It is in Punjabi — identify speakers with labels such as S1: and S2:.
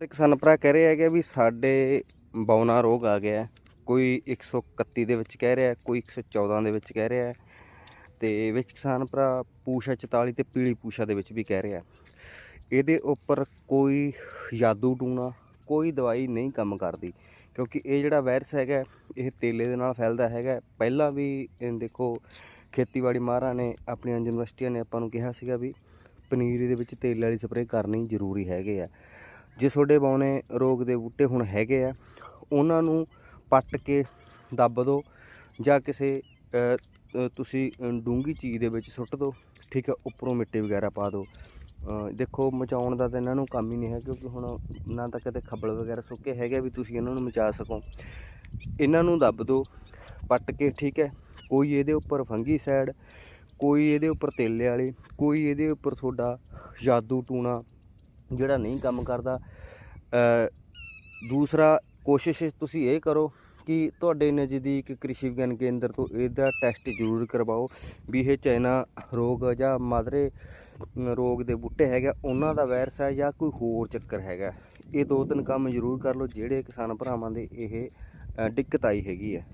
S1: ਤੇ ਕਿਸਾਨ ਭਰਾ ਕਹਿ ਰਹੇ ਹੈਗੇ ਵੀ ਸਾਡੇ ਬੌਨਾ ਰੋਗ ਆ ਗਿਆ ਹੈ। ਕੋਈ 131 ਦੇ ਵਿੱਚ ਕਹਿ ਰਿਹਾ ਹੈ, ਕੋਈ 114 ਦੇ ਵਿੱਚ ਕਹਿ ਰਿਹਾ ਹੈ। ਤੇ ਵਿੱਚ ਕਿਸਾਨ ਭਰਾ ਪੂਸ਼ਾ 44 ਤੇ ਪੀਲੀ ਪੂਸ਼ਾ ਦੇ ਵਿੱਚ ਵੀ ਕਹਿ ਰਿਹਾ ਇਹਦੇ ਉੱਪਰ ਕੋਈ ਜਾਦੂ ਟੂਣਾ ਕੋਈ ਦਵਾਈ ਨਹੀਂ ਕੰਮ ਕਰਦੀ ਕਿਉਂਕਿ ਇਹ ਜਿਹੜਾ ਵਾਇਰਸ ਹੈਗਾ ਇਹ ਤੇਲੇ ਦੇ ਨਾਲ ਫੈਲਦਾ ਹੈਗਾ। ਪਹਿਲਾਂ ਵੀ ਦੇਖੋ ਖੇਤੀਬਾੜੀ ਮਾਹਰਾਂ ਨੇ ਆਪਣੀਆਂ ਯੂਨੀਵਰਸਿਟੀਆਂ ਨੇ ਆਪਾਂ ਨੂੰ ਕਿਹਾ ਸੀਗਾ ਵੀ ਪਨੀਰੀ ਦੇ ਵਿੱਚ ਤੇਲ ਵਾਲੀ ਸਪਰੇਅ ਕਰਨੀ ਜ਼ਰੂਰੀ ਹੈਗੇ ਆ। ਜੇ ਤੁਹਾਡੇ ਬੌਨੇ ਰੋਗ ਦੇ ਬੂਟੇ ਹੁਣ ਹੈਗੇ ਆ, ਉਹਨਾਂ ਨੂੰ ਪੱਟ ਕੇ ਦੱਬ ਦਿਓ ਜਾਂ ਕਿਸੇ ਤੁਸੀਂ ਡੂੰਗੀ ਚੀਜ਼ ਦੇ ਵਿੱਚ ਸੁੱਟ ਦਿਓ, ਠੀਕ ਹੈ ਉੱਪਰੋਂ ਮਿੱਟੀ ਵਗੈਰਾ ਪਾ ਦਿਓ। ਦੇਖੋ, ਮਚਾਉਣ ਦਾ ਤਾਂ ਇਹਨਾਂ ਨੂੰ ਕੰਮ ਹੀ ਨਹੀਂ ਹੈ ਕਿਉਂਕਿ ਹੁਣ ਨਾ ਤਾਂ ਕਦੇ ਖੱਬਲ ਵਗੈਰਾ ਸੁੱਕੇ ਹੈਗੇ ਵੀ ਤੁਸੀਂ ਇਹਨਾਂ ਨੂੰ ਮਚਾ ਸਕੋ। ਇਹਨਾਂ ਨੂੰ ਦੱਬ ਦਿਓ, ਪੱਟ ਕੇ, ਠੀਕ ਹੈ, ਕੋਈ ਇਹਦੇ ਉੱਪਰ ਫੰਗੀ ਸਾਈਡ ਕੋਈ ਇਹਦੇ ਉੱਪਰ ਤੇਲੇ ਵਾਲੀ, ਕੋਈ ਇਹਦੇ ਉੱਪਰ ਤੁਹਾਡਾ ਜਾਦੂ ਟੂਣਾ ਜਿਹੜਾ ਨਹੀਂ ਕੰਮ ਕਰਦਾ ਦੂਸਰਾ ਕੋਸ਼ਿਸ਼ ਤੁਸੀਂ ਇਹ ਕਰੋ ਕਿ ਤੁਹਾਡੇ ਨਜ਼ਦੀਕ ਕ੍ਰਿਸ਼ੀ ਵਿਗਿਆਨ ਕੇਂਦਰ ਤੋਂ ਇਹਦਾ ਟੈਸਟ ਜ਼ਰੂਰ ਕਰਵਾਓ ਵੀ ਇਹ ਚਾਈਨਾ ਰੋਗ ਜਾਂ ਮਾਦਰੇ ਰੋਗ ਦੇ ਬੂਟੇ ਹੈਗਾ ਉਹਨਾਂ ਦਾ ਵਾਇਰਸ ਹੈ ਜਾਂ ਕੋਈ ਹੋਰ ਚੱਕਰ ਹੈਗਾ। ਇਹ ਦੋ ਤਿੰਨ ਕੰਮ ਜ਼ਰੂਰ ਕਰ ਲਓ, ਜਿਹੜੇ ਕਿਸਾਨ ਭਰਾਵਾਂ ਦੇ ਇਹ ਦਿੱਕਤ ਆਈ ਹੈਗੀ ਹੈ।